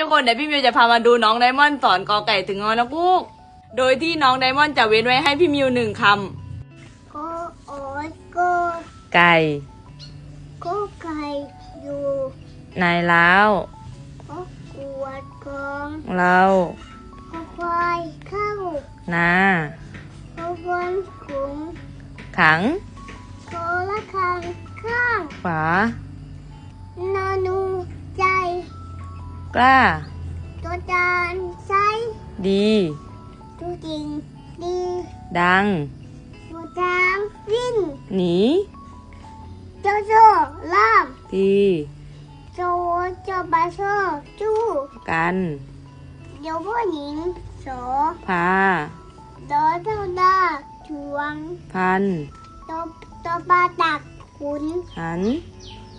ทุกคนเดี๋ยวพี่มิวจะพามาดูน้องไดมอนด์สอนกอไก่ถึงงอนกพูก โดยที่น้องไดมอนด์จะเว้นไว้ให้พี่มิวหนึ่งคโกโอโกำไก่โกไก่อยู่นายล้าวโกกวดกองเราโกควายเข้านาโกบนขุงขังโกละคังข้างฝา กล้า ตัวจานใช้ดี ตัวจริงดีดัง ตัวจางวิ่งหนีโจโจ้ล่ามทีโจโจบาโซจู้กันเดี๋ยวผู้หญิงโสพาโดเท่าดาชวง พันตัวตัวปลาตักขุนหัน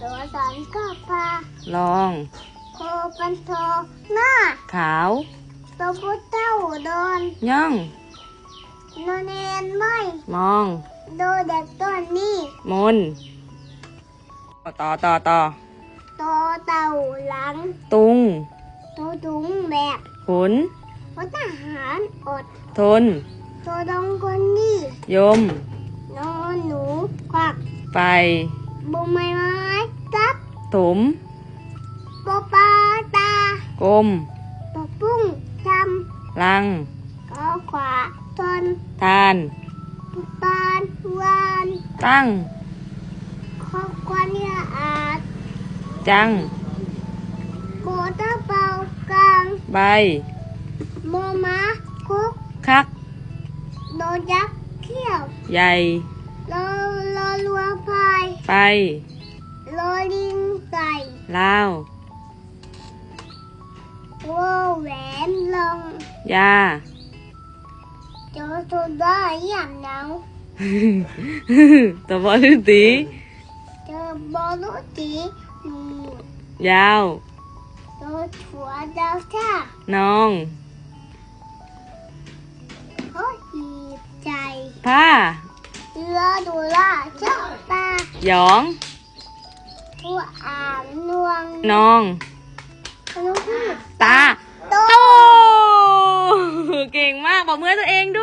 ตัวสอนก็พาลองโค ปันโทหน้าขาวตัวพุทธเจ้าโดนย่องโนเนนไม่มองโดเด็กตัวนี้มนต่อต่อต่อตัวเต่าหลัง ตุงตัวถุงแบกขุนตัวทหารอด ทนตัวดงคนนี้ยมนอนหนูควักไฟบุมไม้ไม้จับถมปอปลาตา กลมปอปุ้งทลังำก็ขวาทนทาน ปานวานตั้งครอบครัวเนี่ยอาจจัง โกตะเปากลางใบ โมมาคุกคัก โดยักษ์เขี้ยวใหญ่โลโลลัวพายไปโลลิงไก่ลาว โวแหวนลงยาโจตุได้ยามหนาวตัวบอลือตีเจอบอลุตีหมู ตาหยองผู้อ่างนวงน้องขนมพืชตาโตโตเก่งมากบอกมือให้ตัวเองด้วย